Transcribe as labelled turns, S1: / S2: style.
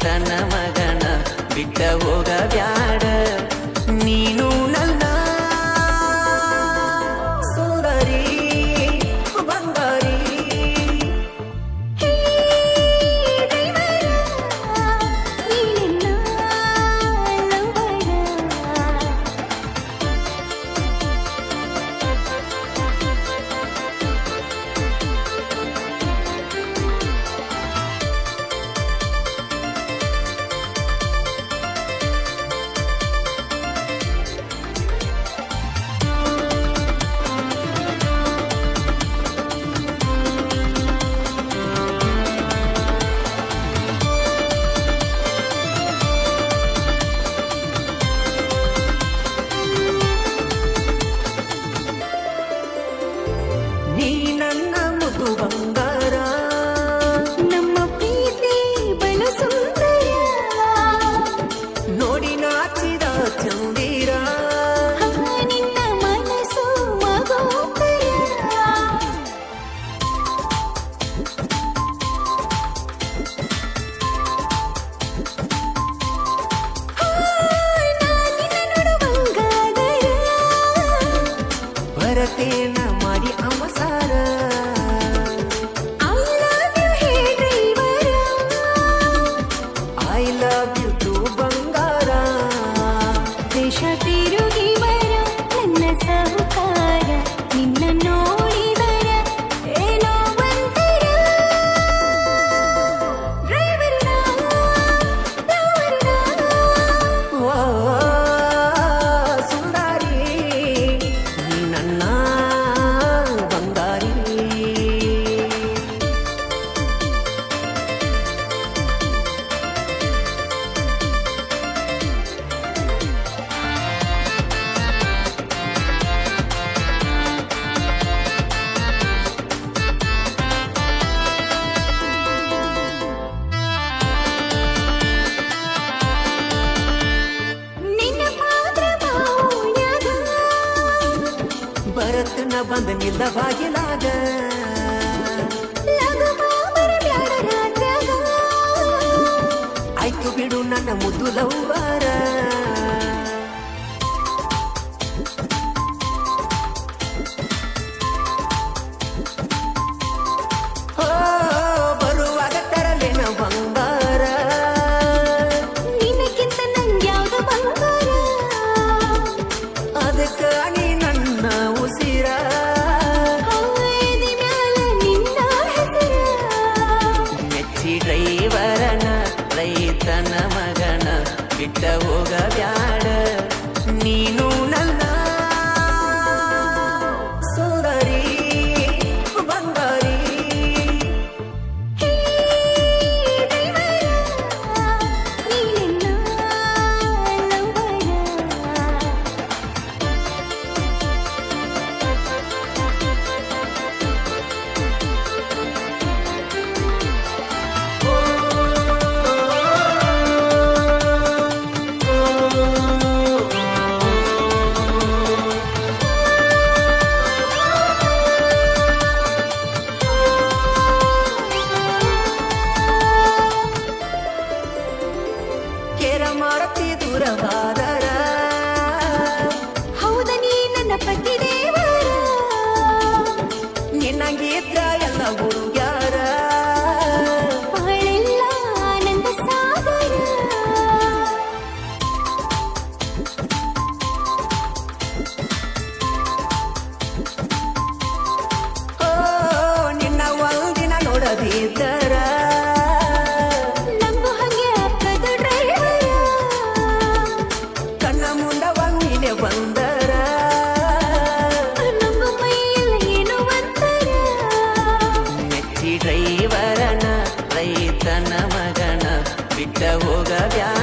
S1: ತನ ಮಗನ ಬಿಟ್ಟ ಹೋಗ ಬ್ಯಾಡ ಬಂದು ನಿಂದ ಬಾಗಿಲಾಗ ಆಯ್ತು ಬಿಡು ನನ್ನ ಮುದ್ದು ಲವ್ವಾರ అతి దురబాధరా ደቡብ ገበያ